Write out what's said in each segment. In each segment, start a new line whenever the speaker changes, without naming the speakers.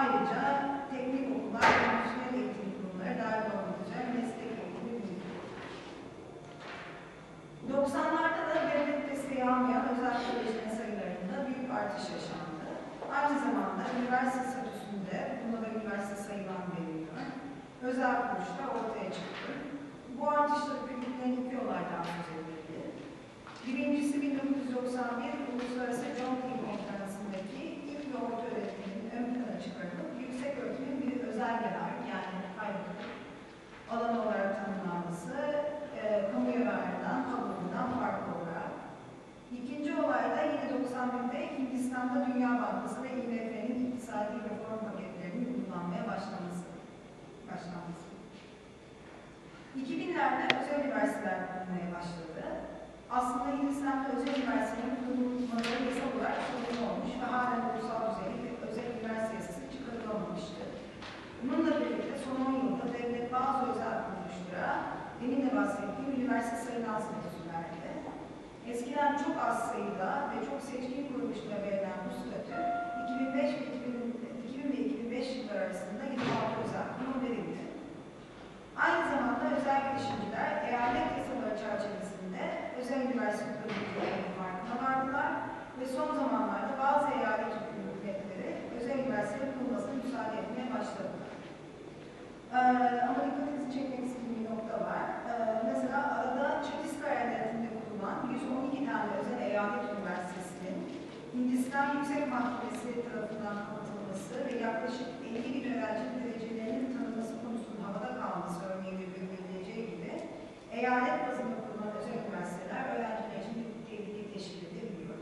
Ayrıca teknik okullar, profesyonel eğitim kurumları dahil olmak meslek eğitimi büyüdü. 90'larda da devlet desteği almayan özel kolejlerin sayılarında büyük artış yaşandı. Aynı zamanda üniversite statüsünde, buna da üniversite sayılan veriliyor, özel kuruluşlar ortaya çıktı. Bu artışları körükleyen iki olaydan söz edildi. Birincisi 1991 Uluslararası John King başlanması. 2000'lerde özel üniversiteler kurulmaya başladı. Aslında Hindistan'da özel üniversitelerin kurulmaları yasal olarak sorun olmuş ve halen ulusal düzeyde bir özel üniversite yasası çıkarılamamıştı. Bununla birlikte son 10 yılda devlet bazı özel kuruluşlara demin de bahsettiğim üniversite sayılan statüsü verdi. Eskiden çok az sayıda ve çok seçkin kuruluşlara verilen bu statü 2005 ve 2000, 2000 ve 2005 yılları arasında 26 özel kurum verildi. Aynı zamanda özel girişimciler eyalet yasaları çerçevesinde özel üniversite kuruluşlarının farkına vardılar ve son zamanlarda bazı eyalet hükümetleri özel üniversitelerin kurulmasına müsaade etmeye başladılar. Ee, ama dikkatinizi çekmek istediğim bir nokta var. Ee, mesela arada Çattisgarh eyaletinde kurulan 112 tane özel eyalet üniversitesinin Hindistan Yüksek Mahkemesi tarafından kapatılması ve yaklaşık 50 bin öğrenci derecelerinin tanınması konusunun havada kalması örneğin görülebileceği gibi eyalet bazında kurulan özel üniversiteler öğrenciler için bir tehlike teşkil edebiliyor.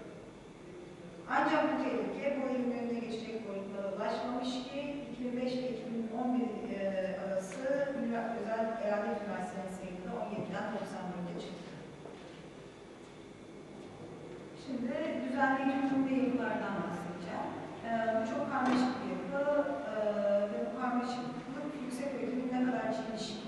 Ancak bu tehlike bu ilimin önüne geçecek boyutlara ulaşmamış ki 2005 ile 2011 e, arası özel eyalet üniversitelerinin sayısı 17'den 94'e çıktı. Şimdi düzenleyici kurum ve yapılardan bahsedeceğim. Ee, bu çok karmaşık bir yapı ee, ve bu karmaşıklık yüksek öğretimin ne kadar çelişkili,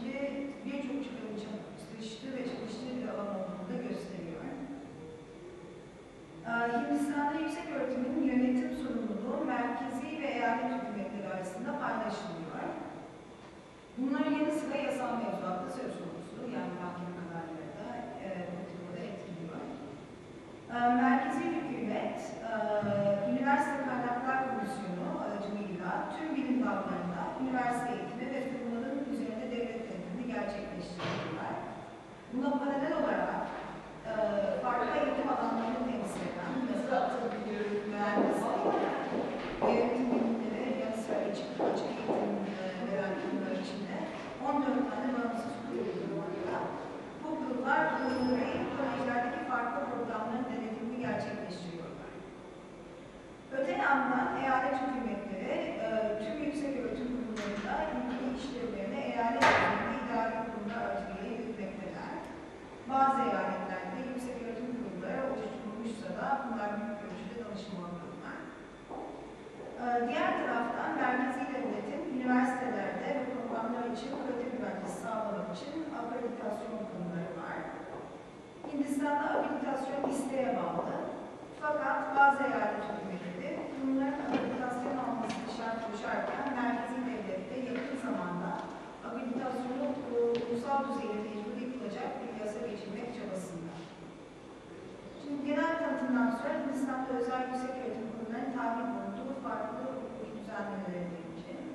hukuki düzenlemelere değineceğim.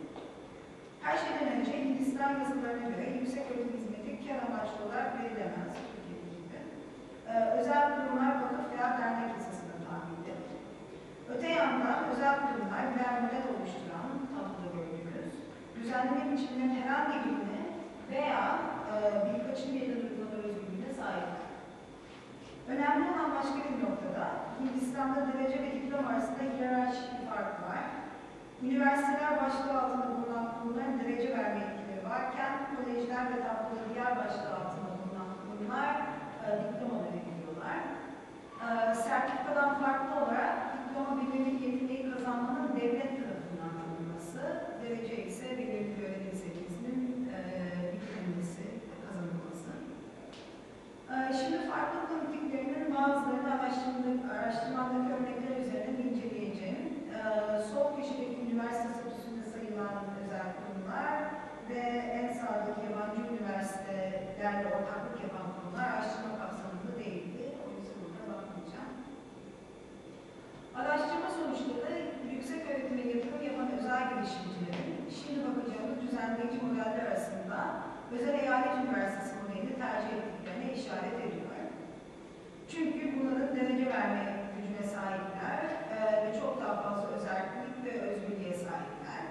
Her şeyden önce Hindistan yasalarına göre yüksek öğretim hizmeti kar amaçlı olarak verilemez. Türkiye'deki gibi. Ee, özel kurumlar vakıf veya dernek yasasına tabidir. Öte yandan özel kurumlar birer model oluşturan, tabloda gördüğünüz, düzenleme biçiminin herhangi birine veya e, birkaçını birden uygulama özgürlüğüne sahiptir. Önemli olan başka bir noktada, Hindistan'da derece ve diploma arasında var. Üniversiteler başlığı altında bulunan kurumların derece verme yetkileri varken, kolejler ve tabloda diğer başlığı altında bulunan kurumlar e, diploma verebiliyorlar. E, sertifikadan farklı olarak diploma belirli yeteneği kazanmanın devlet tarafından tanınması, derece ise belirli bir öğrenim seviyesinin e, bitirilmesi, kazanılması. Ee, Şimdi farklı politiklerinin bazılarını araştırmadaki örnekler üzerinde inceleyeceğim. Ee, Sol köşedeki üniversite statüsünde girişimcilerin şimdi bakacağımız düzenleyici modeller arasında özel eyalet üniversitesi modelini tercih ettiklerine işaret ediyor. Çünkü bunların derece verme gücüne sahipler e, ve çok daha fazla özellik ve özgürlüğe sahipler.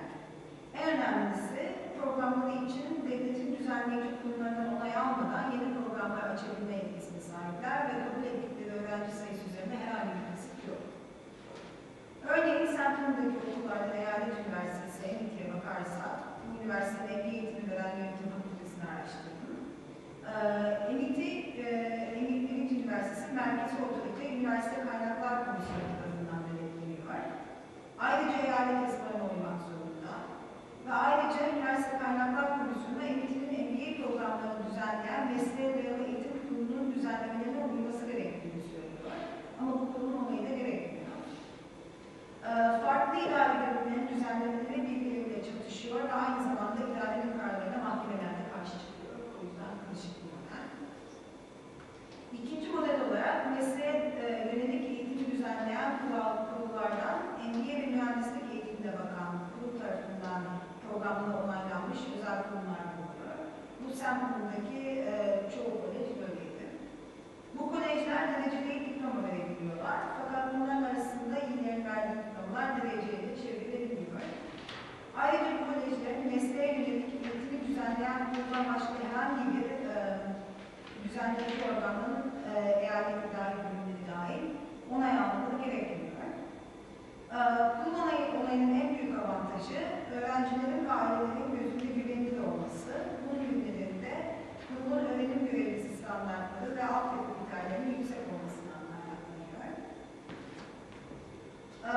En önemlisi programları için devletin düzenleyici kurumlarından onay almadan yeni programlar açabilme etkisine sahipler ve kabul ettikleri öğrenci sayısı üzerinde herhangi bir kısıt yok. Örneğin Samsun'daki okullarda eyalet üniversitesi EMİT'e bakarsak, bu üniversitede emniyet eğitimi veren yönetim fakültesini araştırdım. Ee, EMİT'i, e, EMİT Üniversitesi Merkezi Otorite Üniversite Kaynaklar Komisyonu tarafından denetleniyor. Ayrıca eyalet yasalarına uymak zorunda. Ve ayrıca Üniversite Kaynaklar Komisyonu EMİT'in MBA programlarını düzenleyen mesleğe dayalı eğitim kurulunun düzenlemelerine uyması gerektiğini söylüyor. Ama bu kurulun onayı da gerekmiyor. Ee, farklı idare bölümlerinin düzenlemeleri birbiriyle çatışıyor ve aynı zamanda idarenin kararlarına mahkemelerde karşı çıkıyor. O yüzden karışık bir model. İkinci model olarak mesleğe e, yönelik eğitimi düzenleyen kural, kurullardan emniyet ve mühendislik eğitimine bakan kurul tarafından programla onaylanmış özel kurumlar bulunuyor. Bu Samsun'daki e, çoğu kolej böyleydi. Bu kolejler dereceli diploma verebiliyorlar. Fakat bunların arasında illerin verdiği diplomalar dereceyle çevrilebiliyor. Ayrıca bu kolejlerin mesleğe yönelik eğitimi düzenleyen kurumdan başka herhangi bir e, düzenleyici organın e, eyalet idare bölümleri dahil onay almaları gerekmiyor. E, kurul onayı, onayının en büyük avantajı öğrencilerin ve ailelerin gözünde güvenilir olması. Bunun ünitelerinde kurulun öğrenim görevlisi standartları ve altyapı kriterlerinin yüksek olmasından kaynaklanıyor. Ee,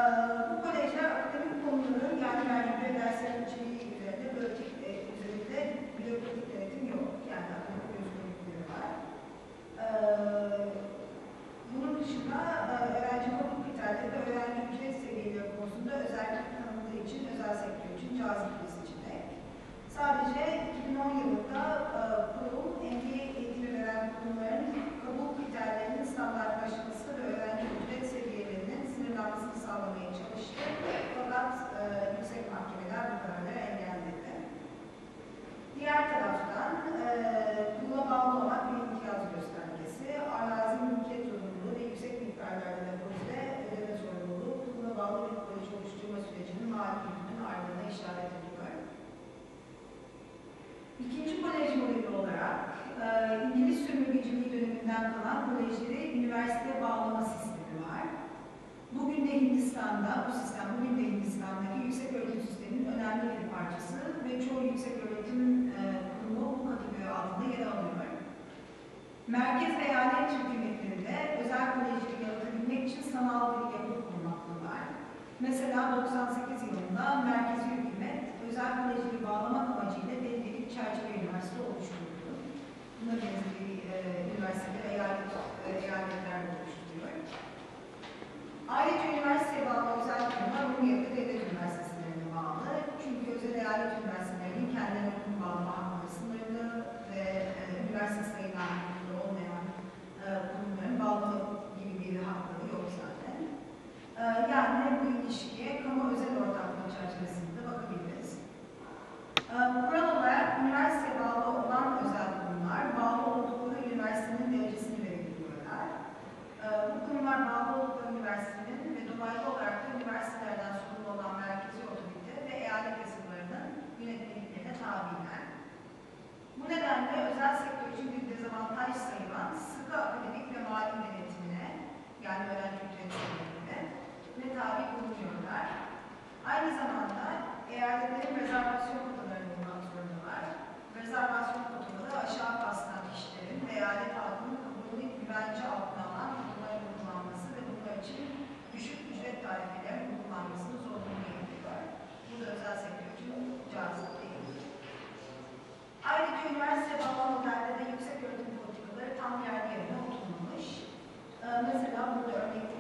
bu kolejler akademik konuları yani verdikleri derslerin içeriği üzerinde bölçek e, üzerinde bürokratik denetim bunun dışında öğrenci kabul kriterleri öğrenci ücret seviyeleri konusunda özellik tanımladığı için özel sektör için cazip bir seçenek. Sadece 2010 yılında e, kurul, MBA eğitimi veren kurumların kabul kriterlerinin standartlaşması ve öğrenci ücret seviyelerinin sınırlanmasını sağlamaya çalıştı. Fakat e, yüksek mahkemeler bu kararları engelledi. Diğer taraftan e, kurula bağlı olan bir imtiyaz göstergesi, arazi mülkiyet zorunluluğu ve yüksek miktarlarda depozite ödeme zorunluluğu kurula bağlı bir kolej oluşturma sürecinin maliyetinin ardına işaret ediyor. İkinci kolej modeli olarak e, Sömürgeciliği döneminden kalan kolejleri üniversiteye bağlama sistemi var. Bugün de Hindistan'da, bu sistem bugün de Hindistan'daki yüksek öğretim sisteminin önemli bir parçası ve çoğu yüksek öğretim e, kurumu bu kategori altında yer alıyor. Merkez ve eyalet hükümetlerinde özel kolejleri yaratabilmek için sanal bir yapı kurmaktalar. Mesela 98 yılında merkezi hükümet özel kolejleri bağlamak amacıyla belli bir çerçeve üniversite oluşturdu. Buna benzeri e, üniversiteler eyalet, e, eyaletlerde oluşturuyor. Ayrıca üniversiteye bağlı özel kurumlar Rum yapı devlet üniversitelerine bağlı. Çünkü özel eyalet üniversitelerinin kendilerine okul bağlama hakları sınırlı ve e, üniversite sayılan olmayan e, kurumların bağlı gibi bir hakları yok zaten. E, yani bu ilişkiye kamu özel ortaklığı çerçevesinde bakabiliriz. E, kural olarak üniversiteye bağlı olan özel kurumlar bağlı oldukları üniversitenin derecesini verebiliyorlar. Ee, Bu kurumlar bağlı oldukları üniversitenin ve dolaylı olarak da üniversitelerden sorumlu olan merkezi otorite ve eyalet yasalarının yönetmeliklerine tabiler. Bu nedenle özel sektör için bir dezavantaj sayılan sıkı akademik ve mali denetimine, yani öğrenci ücret seviyelerine ne tabi bulunuyorlar. Aynı zamanda eyaletlerin rezervasyon kotalarını bulmak zorundalar. Rezervasyon kotaları aşağı basılan kişilerin ve eyalet halkının kabulünü güvence altına alan kotaların uygulanması ve bunlar için düşük ücret tarifelerinin uygulanmasını zorunlu yapıyor. Bu da özel sektör için cazip değil. Ayrıca üniversite bağlı modelde de yüksek öğretim politikaları tam yerli yerine oturmamış. Ee, mesela burada örnekteki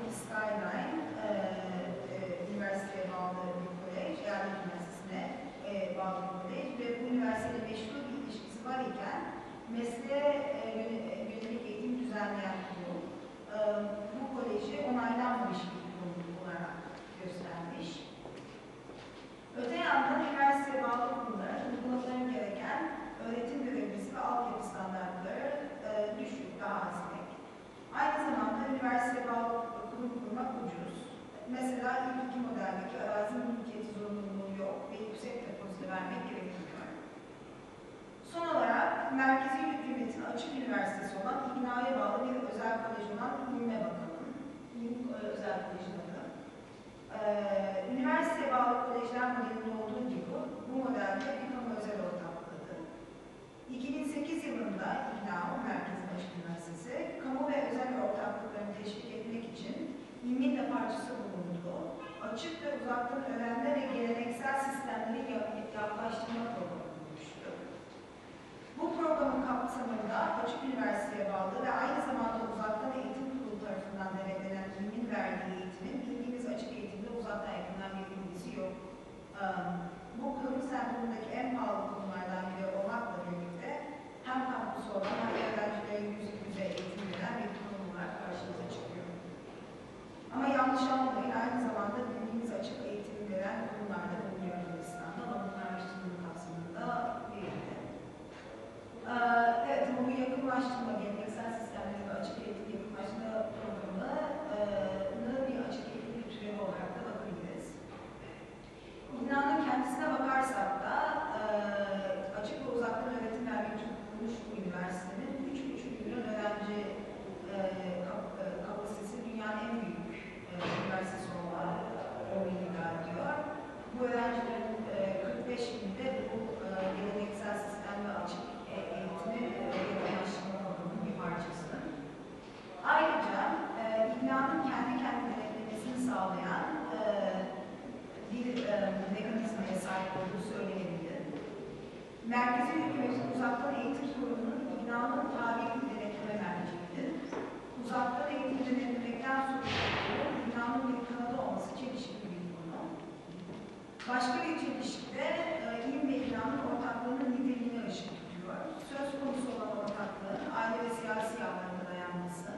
yerel yürütü modeldeki arazi mülkiyeti zorunluluğu yok ve yüksek depozito vermek gerekmiyor. Son olarak merkezi hükümetin açık üniversitesi olan İgna'ya bağlı bir özel kolej olan İlme Bakanı, İlim e, Özel Koleji'nin adı. Ee, üniversiteye bağlı kolejler modelinde olduğu gibi bu modelde bir kamu özel ortaklığı. 2008 yılında İgna merkezi uzaktan öğrenme ve geleneksel sistemleri yaklaştırma programı olmuştu. Bu programın kapsamında açık üniversiteye bağlı ve aynı zamanda uzaktan eğitim kurulu tarafından denetlenen kimin verdiği eğitimin bildiğimiz açık eğitimde uzaktan yakından bir ilgisi yok. Bu kurum sendromundaki en pahalı merkezi hükümetin uzaktan eğitim sorununun iknamı tabirini denetleme merceğidir. Uzaktan eğitim denetlemekten sorumlu iknamın bir kanadı olması çelişkili bir konu. Başka bir çelişkide e, ilim ve iknamın ortaklığının niteliğine ışık tutuyor. Söz konusu olan ortaklığın aile ve siyasi alanına dayanması,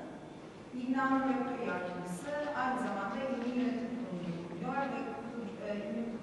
iknamın rektör yardımcısı aynı zamanda ilim yönetim kurulu yapılıyor ve e,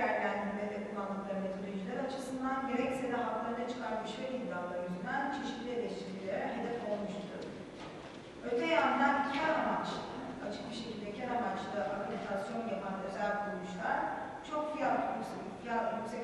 değerlendirmede kullandıkları metodolojiler açısından gerekse de haklarına çıkarmış ve iddiaları yüzünden çeşitli eleştirilere hedef olmuştur. Öte yandan kar amaçlı, açık bir şekilde kar amaçlı akreditasyon yapan özel kuruluşlar çok fiyat yüksek, fiyat yüksek